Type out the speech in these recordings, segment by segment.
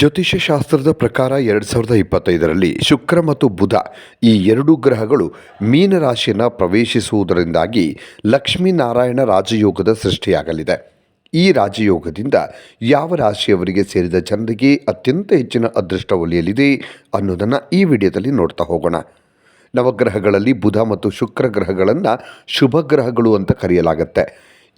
ಜ್ಯೋತಿಷ್ಯ ಶಾಸ್ತ್ರದ ಪ್ರಕಾರ ಎರಡು ಸಾವಿರದ ಇಪ್ಪತ್ತೈದರಲ್ಲಿ ಶುಕ್ರ ಮತ್ತು ಬುಧ ಈ ಎರಡು ಗ್ರಹಗಳು ಮೀನರಾಶಿಯನ್ನು ಪ್ರವೇಶಿಸುವುದರಿಂದಾಗಿ ಲಕ್ಷ್ಮೀನಾರಾಯಣ ರಾಜಯೋಗದ ಸೃಷ್ಟಿಯಾಗಲಿದೆ. ಈ ರಾಜಯೋಗದಿಂದ ಯಾವ ರಾಶಿಯವರಿಗೆ ಸೇರಿದ ಜನರಿಗೆ ಅತ್ಯಂತ ಹೆಚ್ಚಿನ ಅದೃಷ್ಟ ಒಲಿಯಲಿದೆ ಅನ್ನೋದನ್ನು ಈ ವಿಡಿಯೋದಲ್ಲಿ ನೋಡ್ತಾ ಹೋಗೋಣ. ನವಗ್ರಹಗಳಲ್ಲಿ ಬುಧ ಮತ್ತು ಶುಕ್ರ ಗ್ರಹಗಳನ್ನು ಶುಭ ಗ್ರಹಗಳು ಅಂತ ಕರೆಯಲಾಗುತ್ತೆ.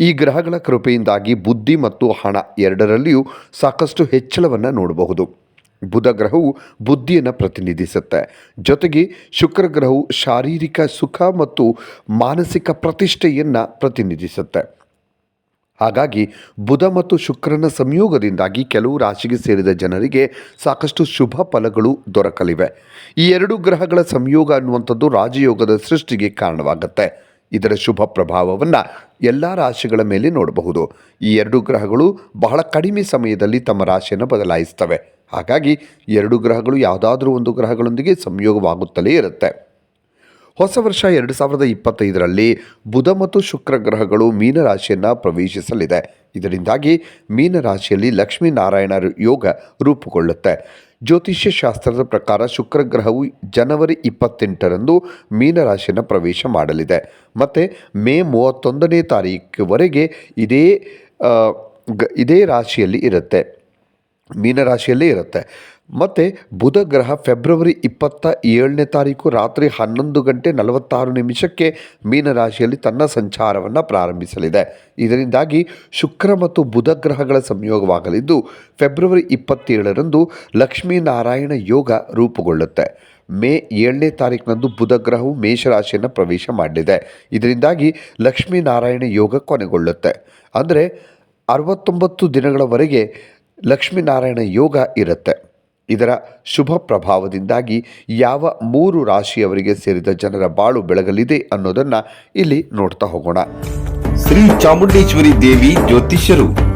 ಈ ಗ್ರಹಗಳ ಕೃಪೆಯಿಂದಾಗಿ ಬುದ್ಧಿ ಮತ್ತು ಹಣ ಎರಡರಲ್ಲಿಯೂ ಸಾಕಷ್ಟು ಹೆಚ್ಚಳವನ್ನು ನೋಡಬಹುದು. ಬುಧ ಗ್ರಹವು ಬುದ್ಧಿಯನ್ನು ಪ್ರತಿನಿಧಿಸುತ್ತೆ. ಜೊತೆಗೆ ಶುಕ್ರ ಗ್ರಹವು ಶಾರೀರಿಕ ಸುಖ ಮತ್ತು ಮಾನಸಿಕ ಪ್ರತಿಷ್ಠೆಯನ್ನು ಪ್ರತಿನಿಧಿಸುತ್ತೆ. ಹಾಗಾಗಿ ಬುಧ ಮತ್ತು ಶುಕ್ರನ ಸಂಯೋಗದಿಂದಾಗಿ ಕೆಲವು ರಾಶಿಗೆ ಸೇರಿದ ಜನರಿಗೆ ಸಾಕಷ್ಟು ಶುಭ ಫಲಗಳು ದೊರಕಲಿವೆ. ಈ ಎರಡು ಗ್ರಹಗಳ ಸಂಯೋಗ ಅನ್ನುವಂಥದ್ದು ರಾಜಯೋಗದ ಸೃಷ್ಟಿಗೆ ಕಾರಣವಾಗುತ್ತೆ. ಇದರ ಶುಭ ಪ್ರಭಾವವನ್ನು ಎಲ್ಲ ರಾಶಿಗಳ ಮೇಲೆ ನೋಡಬಹುದು. ಈ ಎರಡು ಗ್ರಹಗಳು ಬಹಳ ಕಡಿಮೆ ಸಮಯದಲ್ಲಿ ತಮ್ಮ ರಾಶಿಯನ್ನು ಬದಲಾಯಿಸ್ತವೆ ಹಾಗಾಗಿ ಎರಡು ಗ್ರಹಗಳು ಯಾವುದಾದ್ರೂ ಒಂದು ಗ್ರಹಗಳೊಂದಿಗೆ ಸಂಯೋಗವಾಗುತ್ತಲೇ ಇರುತ್ತೆ. ಹೊಸ ವರ್ಷ ಎರಡು ಸಾವಿರದ ಇಪ್ಪತ್ತೈದರಲ್ಲಿ ಬುಧ ಮತ್ತು ಶುಕ್ರ ಗ್ರಹಗಳು ಮೀನರಾಶಿಯನ್ನು ಪ್ರವೇಶಿಸಲಿದೆ. ಇದರಿಂದಾಗಿ ಮೀನರಾಶಿಯಲ್ಲಿ ಲಕ್ಷ್ಮೀನಾರಾಯಣ ಯೋಗ ರೂಪುಗೊಳ್ಳುತ್ತೆ. ಜ್ಯೋತಿಷ್ಯ ಶಾಸ್ತ್ರದ ಪ್ರಕಾರ ಶುಕ್ರ ಗ್ರಹವು ಜನವರಿ ಇಪ್ಪತ್ತೆಂಟರಂದು ಮೀನರಾಶಿಯನ್ನು ಪ್ರವೇಶ ಮಾಡಲಿದೆ. ಮತ್ತು ಮೇ ಮೂವತ್ತೊಂದನೇ ತಾರೀಕುವರೆಗೆ ಇದೇ ಗ, ಇದೇ ರಾಶಿಯಲ್ಲಿ ಇರುತ್ತೆ. ಮೀನರಾಶಿಯಲ್ಲೇ ಇರುತ್ತೆ. ಮತ್ತು ಬುಧ ಗ್ರಹ ಫೆಬ್ರವರಿ ಇಪ್ಪತ್ತ ಏಳನೇ ತಾರೀಕು ರಾತ್ರಿ ಹನ್ನೊಂದು ಗಂಟೆ ನಲವತ್ತಾರು ನಿಮಿಷಕ್ಕೆ ಮೀನರಾಶಿಯಲ್ಲಿ ತನ್ನ ಸಂಚಾರವನ್ನು ಪ್ರಾರಂಭಿಸಲಿದೆ. ಇದರಿಂದಾಗಿ ಶುಕ್ರ ಮತ್ತು ಬುಧ ಗ್ರಹಗಳ ಸಂಯೋಗವಾಗಲಿದ್ದು, ಫೆಬ್ರವರಿ ಇಪ್ಪತ್ತೇಳರಂದು ಲಕ್ಷ್ಮೀನಾರಾಯಣ ಯೋಗ ರೂಪುಗೊಳ್ಳುತ್ತೆ. ಮೇ ಏಳನೇ ತಾರೀಕಿನಂದು ಬುಧ ಗ್ರಹವು ಮೇಷರಾಶಿಯನ್ನು ಪ್ರವೇಶ ಮಾಡಲಿದೆ. ಇದರಿಂದಾಗಿ ಲಕ್ಷ್ಮೀನಾರಾಯಣ ಯೋಗ ಕೊನೆಗೊಳ್ಳುತ್ತೆ. ಅಂದರೆ ಅರವತ್ತೊಂಬತ್ತು ದಿನಗಳವರೆಗೆ ಲಕ್ಷ್ಮೀನಾರಾಯಣ ಯೋಗ ಇರುತ್ತೆ. ಇದರ ಶುಭ ಪ್ರಭಾವದಿಂದಾಗಿ ಯಾವ ಮೂರು ರಾಶಿಯವರಿಗೆ ಸೇರಿದ ಜನರ ಬಾಳು ಬೆಳಗಲಿದೆ ಅನ್ನೋದನ್ನು ಇಲ್ಲಿ ನೋಡ್ತಾ ಹೋಗೋಣ. ಶ್ರೀ ಚಾಮುಂಡೇಶ್ವರಿ ದೇವಿ ಜ್ಯೋತಿಷ್ಯರು.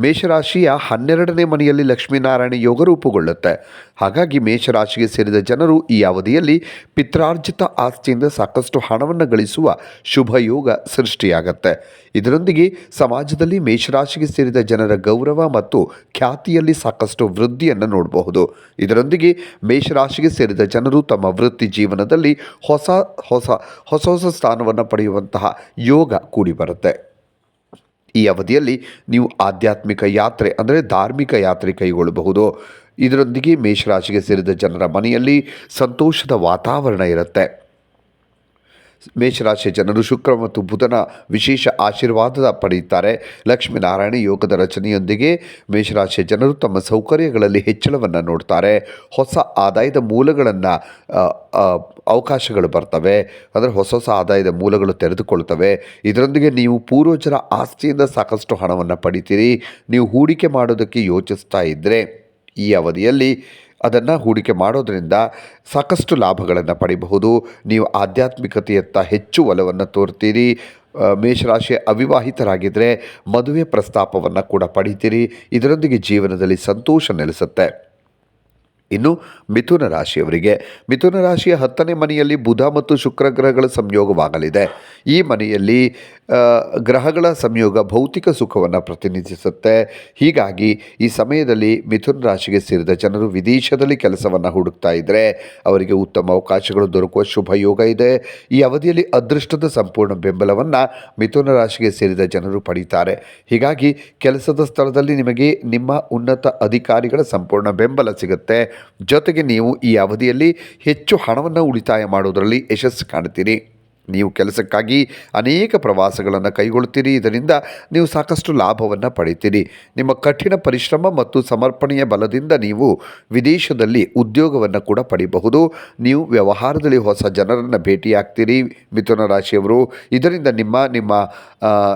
ಮೇಷರಾಶಿಯ ಹನ್ನೆರಡನೇ ಮನೆಯಲ್ಲಿ ಲಕ್ಷ್ಮೀನಾರಾಯಣ ಯೋಗ ರೂಪುಗೊಳ್ಳುತ್ತೆ. ಹಾಗಾಗಿ ಮೇಷರಾಶಿಗೆ ಸೇರಿದ ಜನರು ಈ ಅವಧಿಯಲ್ಲಿ ಪಿತ್ರಾರ್ಜಿತ ಆಸ್ತಿಯಿಂದ ಸಾಕಷ್ಟು ಹಣವನ್ನು ಗಳಿಸುವ ಶುಭ ಯೋಗ ಸೃಷ್ಟಿಯಾಗತ್ತೆ. ಇದರೊಂದಿಗೆ ಸಮಾಜದಲ್ಲಿ ಮೇಷರಾಶಿಗೆ ಸೇರಿದ ಜನರ ಗೌರವ ಮತ್ತು ಖ್ಯಾತಿಯಲ್ಲಿ ಸಾಕಷ್ಟು ವೃದ್ಧಿಯನ್ನು ನೋಡಬಹುದು. ಇದರೊಂದಿಗೆ ಮೇಷರಾಶಿಗೆ ಸೇರಿದ ಜನರು ತಮ್ಮ ವೃತ್ತಿ ಜೀವನದಲ್ಲಿ ಹೊಸ ಹೊಸ ಹೊಸ ಹೊಸ ಸ್ಥಾನವನ್ನು ಪಡೆಯುವಂತಹ ಯೋಗ ಕೂಡಿ ಬರುತ್ತೆ. ಈ ಅವಧಿಯಲ್ಲಿ ನೀವು ಆಧ್ಯಾತ್ಮಿಕ ಯಾತ್ರೆ, ಅಂದರೆ ಧಾರ್ಮಿಕ ಯಾತ್ರೆ ಕೈಗೊಳ್ಳಬಹುದು. ಇದರೊಂದಿಗೆ ಮೇಷರಾಶಿಗೆ ಸೇರಿದ ಜನರ ಮನೆಯಲ್ಲಿ ಸಂತೋಷದ ವಾತಾವರಣ ಇರುತ್ತೆ. ಮೇಷರಾಶಿಯ ಜನರು ಶುಕ್ರ ಮತ್ತು ಬುಧನ ವಿಶೇಷ ಆಶೀರ್ವಾದ ಪಡೆಯುತ್ತಾರೆ. ಲಕ್ಷ್ಮೀನಾರಾಯಣ ಯೋಗದ ರಚನೆಯೊಂದಿಗೆ ಮೇಷರಾಶಿಯ ಜನರು ತಮ್ಮ ಸೌಕರ್ಯಗಳಲ್ಲಿ ಹೆಚ್ಚಳವನ್ನು ನೋಡ್ತಾರೆ. ಹೊಸ ಆದಾಯದ ಮೂಲಗಳನ್ನು ಅವಕಾಶಗಳು ಬರ್ತವೆ. ಅಂದರೆ ಹೊಸ ಹೊಸ ಆದಾಯದ ಮೂಲಗಳು ತೆರೆದುಕೊಳ್ತವೆ ಇದರೊಂದಿಗೆ ನೀವು ಪೂರ್ವಜರ ಆಸ್ತಿಯಿಂದ ಸಾಕಷ್ಟು ಹಣವನ್ನು ಪಡಿತೀರಿ. ನೀವು ಹೂಡಿಕೆ ಮಾಡೋದಕ್ಕೆ ಯೋಚಿಸ್ತಾ ಇದ್ದರೆ ಈ ಅವಧಿಯಲ್ಲಿ ಅದನ್ನು ಹೂಡಿಕೆ ಮಾಡೋದರಿಂದ ಸಾಕಷ್ಟು ಲಾಭಗಳನ್ನು ಪಡಿಬಹುದು. ನೀವು ಆಧ್ಯಾತ್ಮಿಕತೆಯತ್ತ ಹೆಚ್ಚು ಒಲವನ್ನು ತೋರ್ತೀರಿ. ಮೇಷರಾಶಿ ಅವಿವಾಹಿತರಾಗಿದ್ದರೆ ಮದುವೆ ಪ್ರಸ್ತಾಪವನ್ನು ಕೂಡ ಪಡಿತೀರಿ. ಇದರೊಂದಿಗೆ ಜೀವನದಲ್ಲಿ ಸಂತೋಷ ನೆಲೆಸುತ್ತೆ. ಇನ್ನು ಮಿಥುನ ರಾಶಿಯವರಿಗೆ, ಮಿಥುನ ರಾಶಿಯ ಹತ್ತನೇ ಮನೆಯಲ್ಲಿ ಬುಧ ಮತ್ತು ಶುಕ್ರ ಗ್ರಹಗಳ ಸಂಯೋಗವಾಗಲಿದೆ. ಈ ಮನೆಯಲ್ಲಿ ಗ್ರಹಗಳ ಸಂಯೋಗ ಭೌತಿಕ ಸುಖವನ್ನು ಪ್ರತಿನಿಧಿಸುತ್ತೆ. ಹೀಗಾಗಿ ಈ ಸಮಯದಲ್ಲಿ ಮಿಥುನ್ ರಾಶಿಗೆ ಸೇರಿದ ಜನರು ವಿದೇಶದಲ್ಲಿ ಕೆಲಸವನ್ನು ಹುಡುಕ್ತಾ ಇದ್ದರೆ ಅವರಿಗೆ ಉತ್ತಮ ಅವಕಾಶಗಳು ದೊರಕುವ ಶುಭ ಯೋಗ ಇದೆ. ಈ ಅವಧಿಯಲ್ಲಿ ಅದೃಷ್ಟದ ಸಂಪೂರ್ಣ ಬೆಂಬಲವನ್ನು ಮಿಥುನ ರಾಶಿಗೆ ಸೇರಿದ ಜನರು ಪಡೀತಾರೆ. ಹೀಗಾಗಿ ಕೆಲಸದ ಸ್ಥಳದಲ್ಲಿ ನಿಮಗೆ ನಿಮ್ಮ ಉನ್ನತ ಅಧಿಕಾರಿಗಳ ಸಂಪೂರ್ಣ ಬೆಂಬಲ ಸಿಗುತ್ತೆ. ಜೊತೆಗೆ ನೀವು ಈ ಅವಧಿಯಲ್ಲಿ ಹೆಚ್ಚು ಹಣವನ್ನು ಉಳಿತಾಯ ಮಾಡೋದರಲ್ಲಿ ಯಶಸ್ಸು ಕಾಣ್ತೀರಿ. ನೀವು ಕೆಲಸಕ್ಕಾಗಿ ಅನೇಕ ಪ್ರವಾಸಗಳನ್ನು ಕೈಗೊಳ್ತೀರಿ ಇದರಿಂದ ನೀವು ಸಾಕಷ್ಟು ಲಾಭವನ್ನು ಪಡೆಯುತ್ತೀರಿ ನಿಮ್ಮ ಕಠಿಣ ಪರಿಶ್ರಮ ಮತ್ತು ಸಮರ್ಪಣೆಯ ಬಲದಿಂದ ನೀವು ವಿದೇಶದಲ್ಲಿ ಉದ್ಯೋಗವನ್ನು ಕೂಡ ಪಡೆಯಬಹುದು ನೀವು ವ್ಯವಹಾರದಲ್ಲಿ ಹೊಸ ಜನರನ್ನು ಭೇಟಿಯಾಗ್ತೀರಿ ಮಿಥುನ ರಾಶಿಯವರು. ಇದರಿಂದ ನಿಮ್ಮ ನಿಮ್ಮ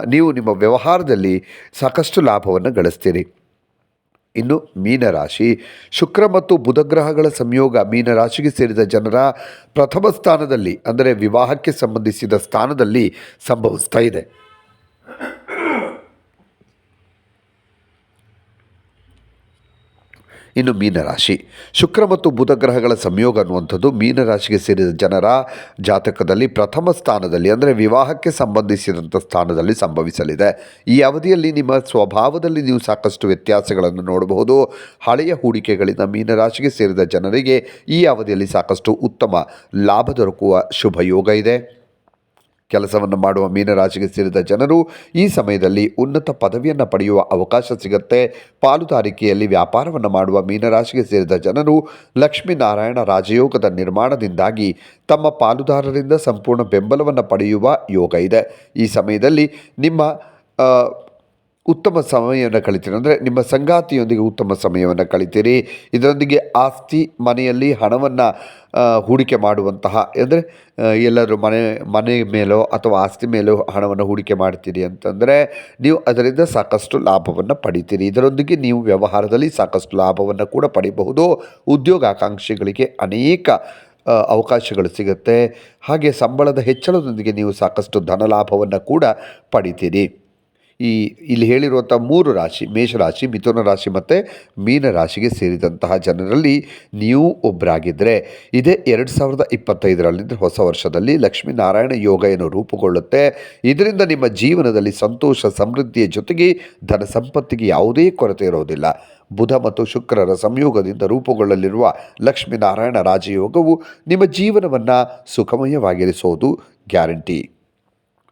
ನೀವು ನಿಮ್ಮ ವ್ಯವಹಾರದಲ್ಲಿ ಸಾಕಷ್ಟು ಲಾಭವನ್ನು ಗಳಿಸ್ತೀರಿ. ಇನ್ನು ಮೀನರಾಶಿ. ಶುಕ್ರ ಮತ್ತು ಬುಧ ಗ್ರಹಗಳ ಸಂಯೋಗ ಮೀನರಾಶಿಗೆ ಸೇರಿದ ಜನರ ಪ್ರಥಮ ಸ್ಥಾನದಲ್ಲಿ, ಅಂದರೆ ವಿವಾಹಕ್ಕೆ ಸಂಬಂಧಿಸಿದ ಸ್ಥಾನದಲ್ಲಿ ಸಂಭವಿಸ್ತಾ ಇದೆ. ಇನ್ನು ಮೀನರಾಶಿ. ಶುಕ್ರ ಮತ್ತು ಬುಧ ಗ್ರಹಗಳ ಸಂಯೋಗ ಅನ್ನುವಂಥದ್ದು ಮೀನರಾಶಿಗೆ ಸೇರಿದ ಜನರ ಜಾತಕದಲ್ಲಿ ಪ್ರಥಮ ಸ್ಥಾನದಲ್ಲಿ, ಅಂದರೆ ವಿವಾಹಕ್ಕೆ ಸಂಬಂಧಿಸಿದಂಥ ಸ್ಥಾನದಲ್ಲಿ ಸಂಭವಿಸಲಿದೆ. ಈ ಅವಧಿಯಲ್ಲಿ ನಿಮ್ಮ ಸ್ವಭಾವದಲ್ಲಿ ನೀವು ಸಾಕಷ್ಟು ವ್ಯತ್ಯಾಸಗಳನ್ನು ನೋಡಬಹುದು. ಹಳೆಯ ಹೂಡಿಕೆಗಳಿಂದ ಮೀನರಾಶಿಗೆ ಸೇರಿದ ಜನರಿಗೆ ಈ ಅವಧಿಯಲ್ಲಿ ಸಾಕಷ್ಟು ಉತ್ತಮ ಲಾಭ ದೊರಕುವ ಶುಭ ಯೋಗ ಇದೆ. ಕೆಲಸವನ್ನು ಮಾಡುವ ಮೀನರಾಶಿಗೆ ಸೇರಿದ ಜನರು ಈ ಸಮಯದಲ್ಲಿ ಉನ್ನತ ಪದವಿಯನ್ನು ಪಡೆಯುವ ಅವಕಾಶ ಸಿಗುತ್ತೆ. ಪಾಲುದಾರಿಕೆಯಲ್ಲಿ ವ್ಯಾಪಾರವನ್ನು ಮಾಡುವ ಮೀನರಾಶಿಗೆ ಸೇರಿದ ಜನರು ಲಕ್ಷ್ಮೀನಾರಾಯಣ ರಾಜಯೋಗದ ನಿರ್ಮಾಣದಿಂದಾಗಿ ತಮ್ಮ ಪಾಲುದಾರರಿಂದ ಸಂಪೂರ್ಣ ಬೆಂಬಲವನ್ನು ಪಡೆಯುವ ಯೋಗ ಇದೆ. ಈ ಸಮಯದಲ್ಲಿ ನಿಮ್ಮ ಉತ್ತಮ ಸಮಯವನ್ನು ಕಳಿತೀರಿ. ಅಂದರೆ ನಿಮ್ಮ ಸಂಗಾತಿಯೊಂದಿಗೆ ಉತ್ತಮ ಸಮಯವನ್ನು ಕಳಿತೀರಿ. ಇದರೊಂದಿಗೆ ಆಸ್ತಿ, ಮನೆಯಲ್ಲಿ ಹಣವನ್ನು ಹೂಡಿಕೆ ಮಾಡುವಂತಹ, ಅಂದರೆ ಎಲ್ಲರೂ ಮನೆ ಮನೆ ಮೇಲೋ ಅಥವಾ ಆಸ್ತಿ ಮೇಲೋ ಹಣವನ್ನು ಹೂಡಿಕೆ ಮಾಡ್ತೀರಿ ಅಂತಂದರೆ ನೀವು ಅದರಿಂದ ಸಾಕಷ್ಟು ಲಾಭವನ್ನು ಪಡಿತೀರಿ. ಇದರೊಂದಿಗೆ ನೀವು ವ್ಯವಹಾರದಲ್ಲಿ ಸಾಕಷ್ಟು ಲಾಭವನ್ನು ಕೂಡ ಪಡಿಬಹುದು. ಉದ್ಯೋಗಾಕಾಂಕ್ಷಿಗಳಿಗೆ ಅನೇಕ ಅವಕಾಶಗಳು ಸಿಗುತ್ತೆ. ಹಾಗೆ ಸಂಬಳದ ಹೆಚ್ಚಳದೊಂದಿಗೆ ನೀವು ಸಾಕಷ್ಟು ಧನಲಾಭವನ್ನು ಕೂಡ ಪಡಿತೀರಿ. ಈ ಇಲ್ಲಿ ಹೇಳಿರುವಂಥ ಮೂರು ರಾಶಿ ಮೇಷರಾಶಿ ಮಿಥುನ ರಾಶಿ ಮತ್ತು ಮೀನ ರಾಶಿಗೆ ಸೇರಿದಂತಹ ಜನರಲ್ಲಿ ನೀವು ಒಬ್ಬರಾಗಿದ್ದರೆ ಇದೇ ಎರಡು ಸಾವಿರದ ಇಪ್ಪತ್ತೈದರಲ್ಲಿ ಹೊಸ ವರ್ಷದಲ್ಲಿ ಲಕ್ಷ್ಮೀನಾರಾಯಣ ಯೋಗ ಏನು ರೂಪುಗೊಳ್ಳುತ್ತೆ. ಇದರಿಂದ ನಿಮ್ಮ ಜೀವನದಲ್ಲಿ ಸಂತೋಷ, ಸಮೃದ್ಧಿಯ ಜೊತೆಗೆ ಧನ ಸಂಪತ್ತಿಗೆ ಯಾವುದೇ ಕೊರತೆ ಇರೋದಿಲ್ಲ. ಬುಧ ಮತ್ತು ಶುಕ್ರರ ಸಂಯೋಗದಿಂದ ರೂಪುಗೊಳ್ಳಲಿರುವ ಲಕ್ಷ್ಮೀನಾರಾಯಣ ರಾಜಯೋಗವು ನಿಮ್ಮ ಜೀವನವನ್ನು ಸುಖಮಯವಾಗಿರಿಸೋದು ಗ್ಯಾರಂಟಿ.